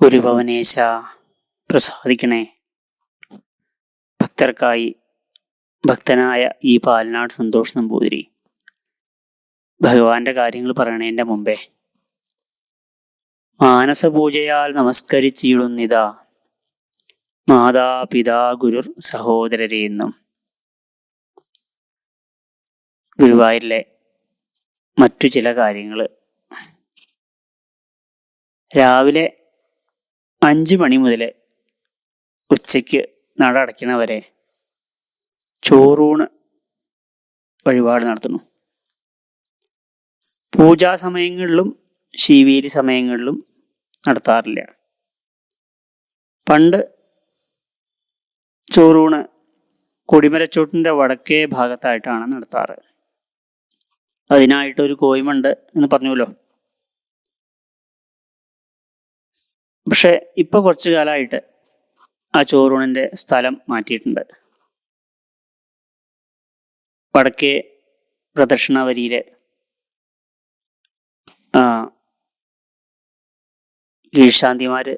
ഒരു ഭവനേശ പ്രസാദിക്കണേ. ഭക്തർക്കായി ഭക്തനായ ഈ പാലനാട് സന്തോഷ് നമ്പൂതിരി ഭഗവാന്റെ കാര്യങ്ങൾ പറയണേന്റെ മുമ്പേ മാനസപൂജയാൽ നമസ്കരിച്ചിടുന്നിതാ മാതാ പിതാ ഗുരുർ സഹോദരരെ എന്നും. ഗുരുവായൂരിലെ മറ്റു ചില കാര്യങ്ങൾ രാവിലെ അഞ്ച് മണി മുതൽ ഉച്ചയ്ക്ക് നട അടയ്ക്കണ വരെ ചോറൂണ് വഴിപാട് നടത്തുന്നു. പൂജാ സമയങ്ങളിലും ശിവേരി സമയങ്ങളിലും നടത്താറില്ല. പണ്ട് ചോറൂണ് കൊടിമരച്ചോട്ടിന്റെ വടക്കേ ഭാഗത്തായിട്ടാണ് നടത്താറ്. അതിനായിട്ടൊരു കോയ്മുണ്ട് എന്ന് പറഞ്ഞുവല്ലോ? പക്ഷെ ഇപ്പൊ കുറച്ചു കാലമായിട്ട് ആ ചോറൂണിന്റെ സ്ഥലം മാറ്റിയിട്ടുണ്ട്. വടക്കേ പ്രദക്ഷിണാവരിയിലെ ആ, കീഴ്ശാന്തിമാര്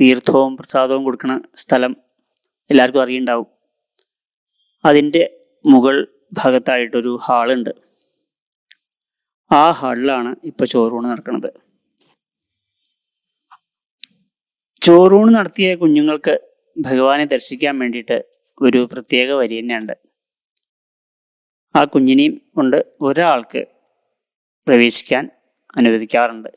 തീർത്ഥവും പ്രസാദവും കൊടുക്കുന്ന സ്ഥലം എല്ലാവർക്കും അറിയുണ്ടാവും. അതിന്റെ മുകൾ ഭാഗത്തായിട്ടൊരു ഹാളുണ്ട്. ആ ഹാളിലാണ് ഇപ്പോൾ ചോറൂണ് നടക്കുന്നത് ചോറൂണ് നടത്തിയ കുഞ്ഞുങ്ങൾക്ക് ഭഗവാനെ ദർശിക്കാൻ വേണ്ടിയിട്ട് ഒരു പ്രത്യേക വരി തന്നെയുണ്ട്. ആ കുഞ്ഞിനെയും കൊണ്ട് ഒരാൾക്ക് പ്രവേശിക്കാൻ അനുവദിക്കാറുണ്ട്.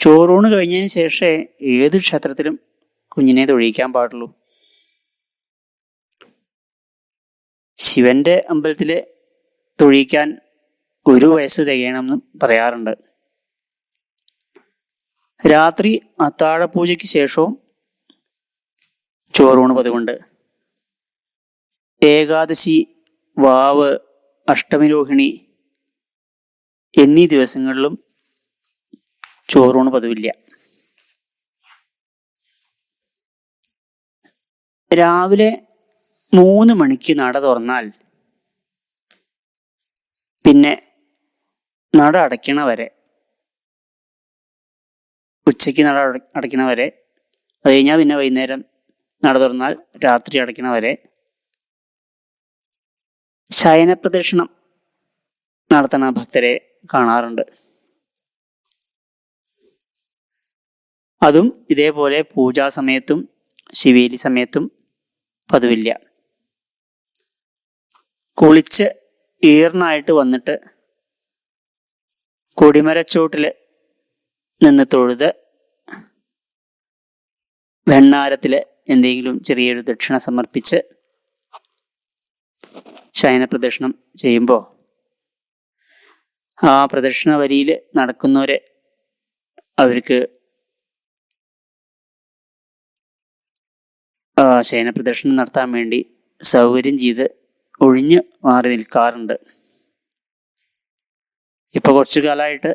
ചോറൂണ് കഴിഞ്ഞതിന് ശേഷമേ ഏത് ക്ഷേത്രത്തിലും കുഞ്ഞിനെ തൊഴിയിക്കാൻ പാടുള്ളൂ. ശിവന്റെ അമ്പലത്തിൽ തൊഴിയിക്കാൻ ഒരു വയസ്സ് തികയണമെന്നും പറയാറുണ്ട്. രാത്രി അത്താഴപൂജയ്ക്ക് ശേഷവും ചോറൂണ് പതിവുണ്ട്. ഏകാദശി വാവ് അഷ്ടമിരോഹിണി എന്നീ ദിവസങ്ങളിലും ചോറൂണ് പതിവില്ല. രാവിലെ മൂന്ന് മണിക്ക് നട തുറന്നാൽ പിന്നെ നട അടയ്ക്കണ വരെ ഉച്ചയ്ക്ക് നട അടയ്ക്കണവരെ വരെ അത് കഴിഞ്ഞാൽ പിന്നെ വൈകുന്നേരം നട തുറന്നാൽ രാത്രി അടയ്ക്കണവരെ. ശയന പ്രദക്ഷിണം നടത്തുന്ന ഭക്തരെ കാണാറുണ്ട്. അതും ഇതേപോലെ പൂജാ സമയത്തും ശിവേലി സമയത്തും പതിവില്ല. കുളിച്ച് ഈർണായിട്ട് വന്നിട്ട് കൊടിമരച്ചോട്ടിൽ നിന്ന് തൊഴുത് വെണ്ണാരത്തിലെ എന്തെങ്കിലും ചെറിയൊരു ദക്ഷിണ സമർപ്പിച്ച് ശയന പ്രദക്ഷിണം ചെയ്യുമ്പോൾ ആ പ്രദക്ഷിണ വരിയിൽ നടക്കുന്നവരെ അവർക്ക് ശയന പ്രദക്ഷിണം നടത്താൻ വേണ്ടി സൗകര്യം ചെയ്ത് ഒഴിഞ്ഞ് മാറി നിൽക്കാറുണ്ട്. ഇപ്പൊ കുറച്ചു കാലമായിട്ട്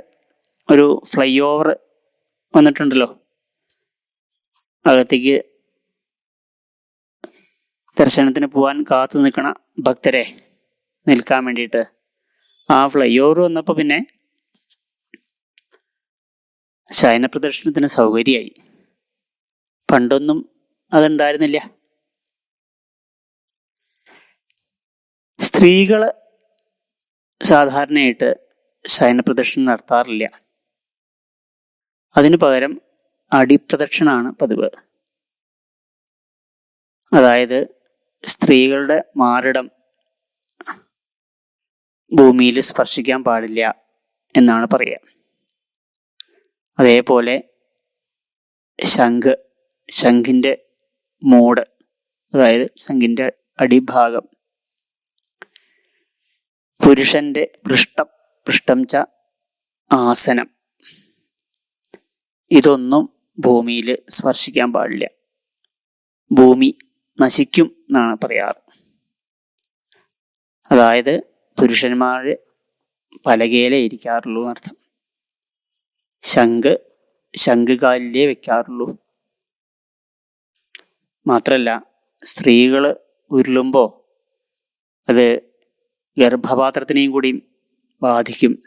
ഒരു ഫ്ലൈ ഓവർ വന്നിട്ടുണ്ടല്ലോ. അകത്തേക്ക് ദർശനത്തിന് പോകാൻ കാത്തു നിൽക്കണ ഭക്തരെ നിൽക്കാൻ വേണ്ടിയിട്ട്. ആ ഫ്ലൈ ഓവർ വന്നപ്പോൾ പിന്നെ ശയന പ്രദർശനത്തിന് സൗകര്യമായി. പണ്ടൊന്നും അതുണ്ടായിരുന്നില്ല. സ്ത്രീകൾ സാധാരണയായിട്ട് ശയന പ്രദർശനം നടത്താറില്ല. അതിനു പകരം അടിപ്രദക്ഷിണാണ് പതിവ്. അതായത് സ്ത്രീകളുടെ മാറിടം ഭൂമിയിൽ സ്പർശിക്കാൻ പാടില്ല എന്നാണ് പറയുക. അതേപോലെ ശംഖ് ശംഖിന്റെ മൂട് അതായത് ശംഖിന്റെ അടിഭാഗം പുരുഷന്റെ പൃഷ്ഠം പൃഷ്ഠം ച ആസനം ഇതൊന്നും ഭൂമിയിൽ സ്പർശിക്കാൻ പാടില്ല. ഭൂമി നശിക്കും എന്നാണ് പറയാറ്. അതായത് പുരുഷന്മാർ പലകയിലേ ഇരിക്കാറുള്ളൂ എന്നർത്ഥം. ശംഖ് ശംഖുകാലിലേ വെക്കാറുള്ളൂ. മാത്രല്ല സ്ത്രീകൾ ഉരുളുമ്പോൾ അത് ഗർഭപാത്രത്തിനെയും കൂടി ബാധിക്കും.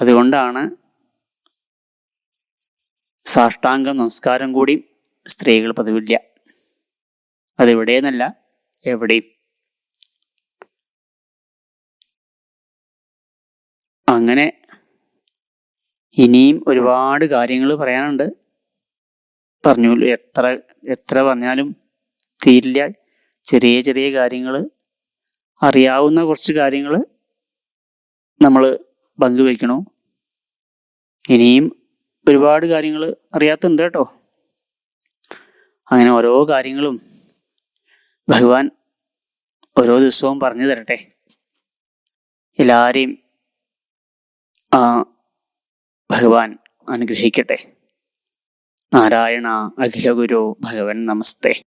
അതുകൊണ്ടാണ് സാഷ്ടാംഗ നമസ്കാരം കൂടി സ്ത്രീകൾ പതിവില്ല. അതെവിടെയെന്നല്ല എവിടെയും. അങ്ങനെ ഇനിയും ഒരുപാട് കാര്യങ്ങൾ പറയാനുണ്ട്. പറഞ്ഞു എത്ര എത്ര പറഞ്ഞാലും തീരില്ല. ചെറിയ ചെറിയ കാര്യങ്ങൾ അറിയാവുന്ന കുറച്ച് കാര്യങ്ങൾ നമ്മൾ പങ്കുവയ്ക്കണു? ഇനിയും ഒരുപാട് കാര്യങ്ങൾ അറിയാത്തുണ്ട് കേട്ടോ. അങ്ങനെ ഓരോ കാര്യങ്ങളും ഭഗവാൻ ഓരോ ദിവസവും പറഞ്ഞു തരട്ടെ. എല്ലാവരെയും ആ ഭഗവാൻ അനുഗ്രഹിക്കട്ടെ. നാരായണ അഖില ഗുരു ഭഗവൻ നമസ്തേ.